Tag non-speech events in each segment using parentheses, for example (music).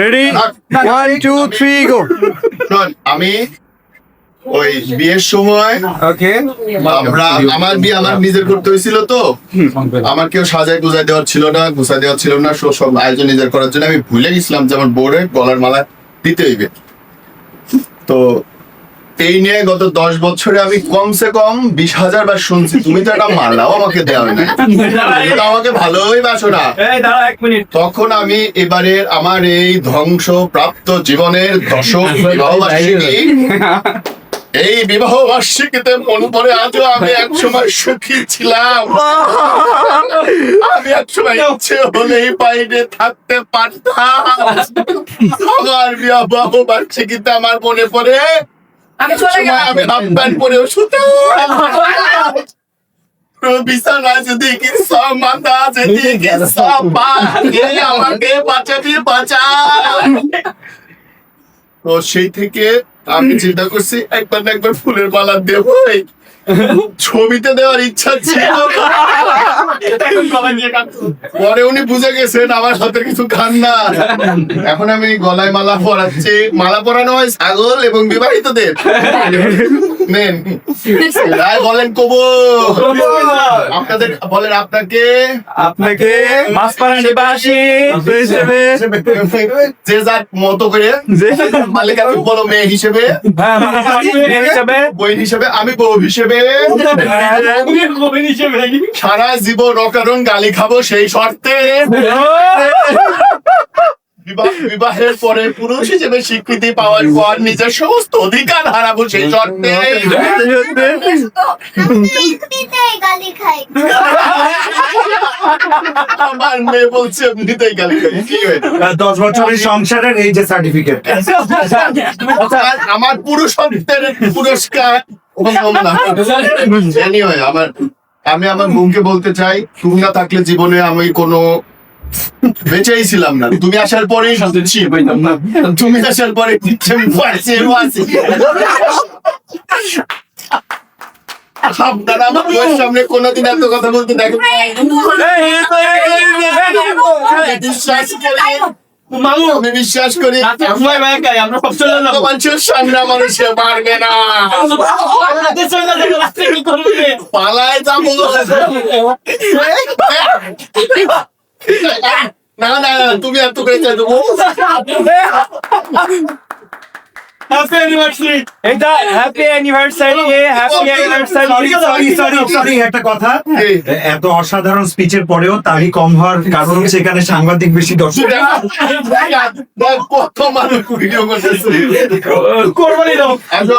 Ready one two three go শোন, আমি ওই বিয়ের সময় ওকে আমরা আমার বিয়ে আমার নিজের করতে হয়েছিল তো। আমার কেউ সাজায় গুজায় দেওয়ার ছিল না গুছাই দেওয়ার ছিল না সব আয়োজন নিজের করার জন্য আমি ভুলে গেছিলাম যে আমার বোরে গলার মালা দিতে হইবে। তো এই নিয়ে গত দশ বছরে আমি কমসে কম বিশ হাজার বার শুনছি। তুমি তো একটা মালাও আমাকে দেওয়া হয় না আমাকে ভালোই বাসো না। এই দাঁড়া এক মিনিট। তখন আমি এবারের আমার এই ধ্বংস প্রাপ্ত জীবনের দশক এই বিবাহ বার্ষিকীতে মনে পড়ে আজও আমি এক সময় সুখী ছিলাম। আমি এক সময় ইচ্ছে হলেই বাইরে থাকতে পারতাম। আমার বিবাহ বার্ষিকীতে আমার মনে পড়ে আমি চলে গেলাম। আমি হাফ প্যান্ট পরেও শুতাম বিছানা যেদিকে সব মাথা যেদিকে সব পা কে আমাকে বাঁচাবি বাঁচা তো সেই থেকে আমি চিন্তা করছি একবার না একবার ফুলের মালা দেবই ছবিতে দেওয়ার ইচ্ছা ছিল। পরে উনি বুঝে গেছেন আমার হাতে কিছু খান না এখন আমি গলায় মালা পরাচ্ছি। মালা পরানো হয় ছাগল এবং বিবাহিতদের। নেন। (laughs) রায় বলেন কবু আপনাদের বলেন আপনাকে। আপনাকে মাছ পাড়া নিবাসী হিসেবে। যে যার মতো করে মালিক আমি বলো মেয়ে হিসেবে। হ্যাঁ হিসেবে। বই হিসেবে আমি বউ হিসেবে। সারা জীবন অকারণ গালি খাব সেই শর্তে। বিবাহ- বিবাহের পরে পুরুষ হিসেবে স্বীকৃতি পাওয়ার পর নিজের সমস্ত অধিকার হারাবো সেই শর্তে আমার মেয়ে বলছে এমনিতেই গালি খাই। দশ বছরের সংসারের এই যে সার্টিফিকেট আমার পুরুষত্বের পুরস্কার আমার আমি আমার বোনকে বলতে চাই তুমি না থাকলে জীবনে আমি কোনো বেঁচেই ছিলাম না তুমি আসার না তুমি আসার পরে আমি পারছি পারছি আপনারা আমার সামনে কোনোদিন এত কথা বলতে দেখেন বিশ্বাস করি আমি বিশ্বাস করি মানুষের সামনে মানুষে পারবে না পালায় যাব না না না তুমি এত করে চাই দেবো। এটা happy anniversary happy anniversary sorry sorry sorry একটা কথা। এত অসাধারণ স্পিচের পরেও তারই কম হওয়ার কারণ হচ্ছে সাংবাদিক বেশি দর্শক। কত মানুষ ভিডিও করতেছে। কোরবানি দাও। আসো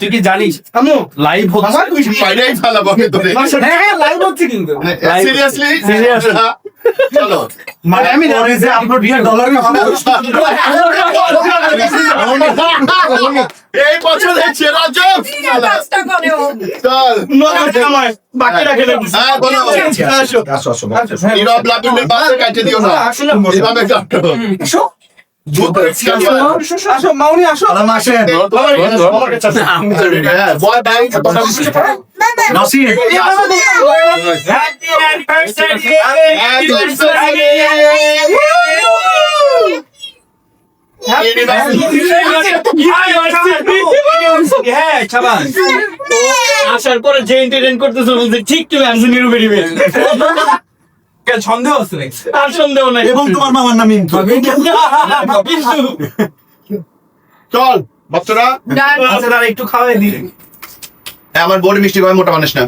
তুই কি জানিস? আমু লাইভ হচ্ছে। আমার বাইরেই ফেলাবো আমি তোরে। হ্যাঁ হ্যাঁ লাইভ হচ্ছে কিন্তু। Seriously Serious. চলো। মানে আমি পরে যে আপনার বিয়ের ডলার এই বছরের সেরা জব। চল। বাকি রাখে হ্যাঁ বলো। আসো আসো আসো নীরব লাবিবের বাসে কাটে দিও না। এভাবে কাটো। আসার পরে যে এন্টারটেইন করতেছে ঠিক তুমি আনসার নিরুপে দিবে কেন সন্দেহ আছে নাকি? সন্দেহ নাই। এবং তোমার মামার নাম ইন্তু চল বাচ্চারা। একটু খাওয়াই দিই। আমার বড় মিষ্টি ভাই মোটা মানুষ না?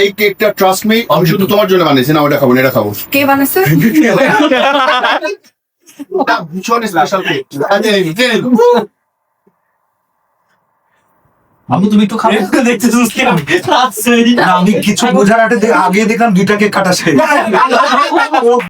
এই কেকটা ট্রাস্ট মি আমি শুধু তোমার জন্য বানিয়েছি না ওটা খাব না এটা খাব। কে বানাইছে? (laughs) ভীষণ স্পেশাল কেক (laughs) আমু তুমি একটু খাবে দেখতেছিস কি আমি কিছু বোঝার আগে আগে দেখলাম দুইটাকে কাটা শেষ।